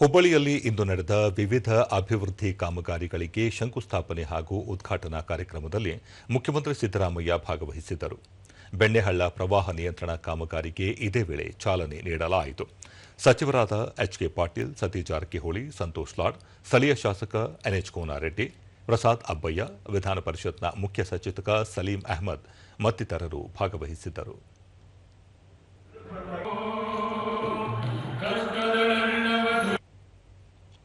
ಹುಬ್ಬಳ್ಳಿಯಲ್ಲಿ ಇಂದು ನಡೆದ ವಿವಿಧ ಅಭಿವೃದ್ಧಿ ಕಾಮಗಾರಿಗಳಿಗೆ ಶಂಕುಸ್ಥಾಪನೆ ಹಾಗೂ ಉದ್ಘಾಟನಾ ಕಾರ್ಯಕ್ರಮದಲ್ಲಿ ಮುಖ್ಯಮಂತ್ರಿ ಸಿದ್ದರಾಮಯ್ಯ ಭಾಗವಹಿಸಿದ್ದರು. ಬೆಣ್ಣೆಹಳ್ಳ ಪ್ರವಾಹ ನಿಯಂತ್ರಣ ಕಾಮಗಾರಿಗೆ ಇದೇ ವೇಳೆ ಚಾಲನೆ ನೀಡಲಾಯಿತು. ಸಚಿವರಾದ ಎಚ್ಕೆ ಪಾಟೀಲ್ ಸತೀಶ್ ಜಾರಕಿಹೊಳಿ, ಸಂತೋಷ್ ಲಾಡ್, ಸ್ಥಳೀಯ ಶಾಸಕ ಎನ್ಎಚ್ ಕೋನಾರೆಡ್ಡಿ, ಪ್ರಸಾದ್ ಅಬ್ಬಯ್ಯ, ವಿಧಾನ ಪರಿಷತ್ನ ಮುಖ್ಯ ಸಚೇತಕ ಸಲೀಂ ಅಹ್ಮದ್ ಮತ್ತಿತರರು ಭಾಗವಹಿಸಿದ್ದರು.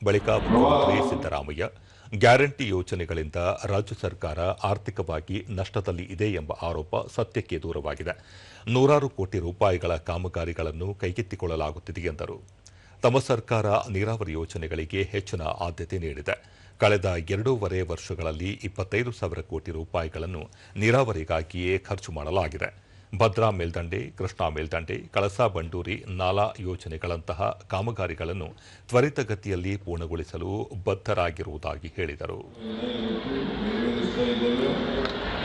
ಬಳಿಕ ಮುಖ್ಯಮಂತ್ರಿ ಸಿದ್ದರಾಮಯ್ಯ ಗ್ಯಾರಂಟಿ ಯೋಜನೆಗಳಿಂದ ರಾಜ್ಯ ಸರ್ಕಾರ ಆರ್ಥಿಕವಾಗಿ ನಷ್ಟದಲ್ಲಿ ಇದೆ ಎಂಬ ಆರೋಪ ಸತ್ಯಕ್ಕೆ ದೂರವಾಗಿದೆ. ನೂರಾರು ಕೋಟಿ ರೂಪಾಯಿಗಳ ಕಾಮಗಾರಿಗಳನ್ನು ಕೈಗೆತ್ತಿಕೊಳ್ಳಲಾಗುತ್ತಿದೆ ಎಂದರು. ತಮ್ಮ ಸರ್ಕಾರ ನೀರಾವರಿ ಯೋಜನೆಗಳಿಗೆ ಹೆಚ್ಚಿನ ಆದ್ಯತೆ ನೀಡಿದೆ. ಕಳೆದ ಎರಡೂವರೆ ವರ್ಷಗಳಲ್ಲಿ ಇಪ್ಪತ್ತೈದು ಸಾವಿರ ಕೋಟಿ ರೂಪಾಯಿಗಳನ್ನು ನೀರಾವರಿಗಾಗಿಯೇ ಖರ್ಚು ಮಾಡಲಾಗಿದೆ. ಭದ್ರಾ ಮೇಲ್ದಂಡೆ, ಕೃಷ್ಣಾ ಮೇಲ್ದಂಡೆ, ಕಳಸಾ ಬಂಡೂರಿ, ನಾಲಾ ಯೋಜನೆಗಳಂತಹ ಕಾಮಗಾರಿಗಳನ್ನು ತ್ವರಿತಗತಿಯಲ್ಲಿ ಪೂರ್ಣಗೊಳಿಸಲು ಬದ್ಧರಾಗಿರುವುದಾಗಿ ಹೇಳಿದರು.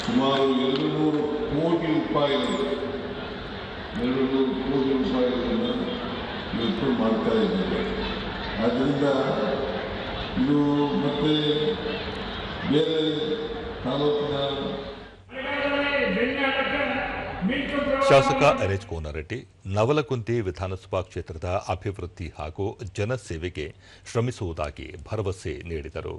ಸುಮಾರು ಎರಡು ನೂರು ಕೋಟಿ ರೂಪಾಯಿಗಳು ಎರಡು ನೂರು ಕೋಟಿ ರೂಪಾಯಿಗಳನ್ನು ಮಾಡ್ತಾ ಇದ್ದೇವೆ. ಆದ್ದರಿಂದ ಇದು ಮತ್ತೆ ಬೇರೆ ತಾಲೂಕಿನ ಶಾಸಕ ಎನ್ಎಚ್ ಕೋನರೆಡ್ಡಿ ನವಲಗುಂದಿ ವಿಧಾನಸಭಾ ಕ್ಷೇತ್ರದ ಅಭಿವೃದ್ಧಿ ಹಾಗೂ ಜನಸೇವೆಗೆ ಶ್ರಮಿಸುವುದಾಗಿ ಭರವಸೆ ನೀಡಿದರು.